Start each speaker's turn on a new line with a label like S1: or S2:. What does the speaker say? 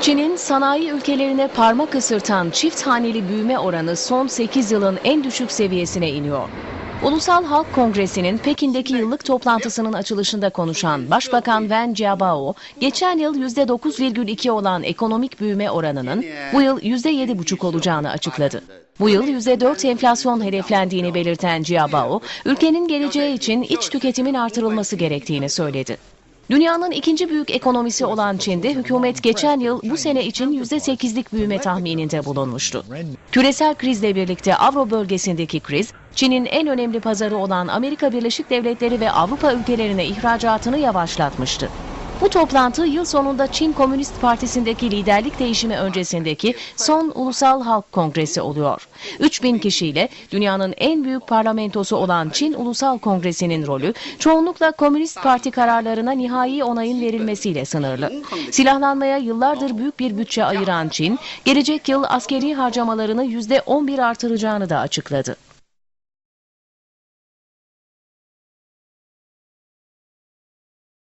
S1: Çin'in sanayi ülkelerine parmak ısırtan çift haneli büyüme oranı son 8 yılın en düşük seviyesine iniyor. Ulusal Halk Kongresi'nin Pekin'deki yıllık toplantısının açılışında konuşan Başbakan Wen Jiabao, geçen yıl %9,2 olan ekonomik büyüme oranının bu yıl %7,5 olacağını açıkladı. Bu yıl %4 enflasyon hedeflendiğini belirten Jiabao, ülkenin geleceği için iç tüketimin artırılması gerektiğini söyledi. Dünyanın ikinci büyük ekonomisi olan Çin'de hükümet geçen yıl bu sene için %8'lik büyüme tahmininde bulunmuştu. Küresel krizle birlikte Avro bölgesindeki kriz, Çin'in en önemli pazarı olan Amerika Birleşik Devletleri ve Avrupa ülkelerine ihracatını yavaşlatmıştı. Bu toplantı yıl sonunda Çin Komünist Partisi'ndeki liderlik değişimi öncesindeki son Ulusal Halk Kongresi oluyor. 3000 kişiyle dünyanın en büyük parlamentosu olan Çin Ulusal Kongresi'nin rolü çoğunlukla Komünist Parti kararlarına nihai onayın verilmesiyle sınırlı. Silahlanmaya yıllardır büyük bir bütçe ayıran Çin, gelecek yıl askeri harcamalarını %11 artıracağını da açıkladı.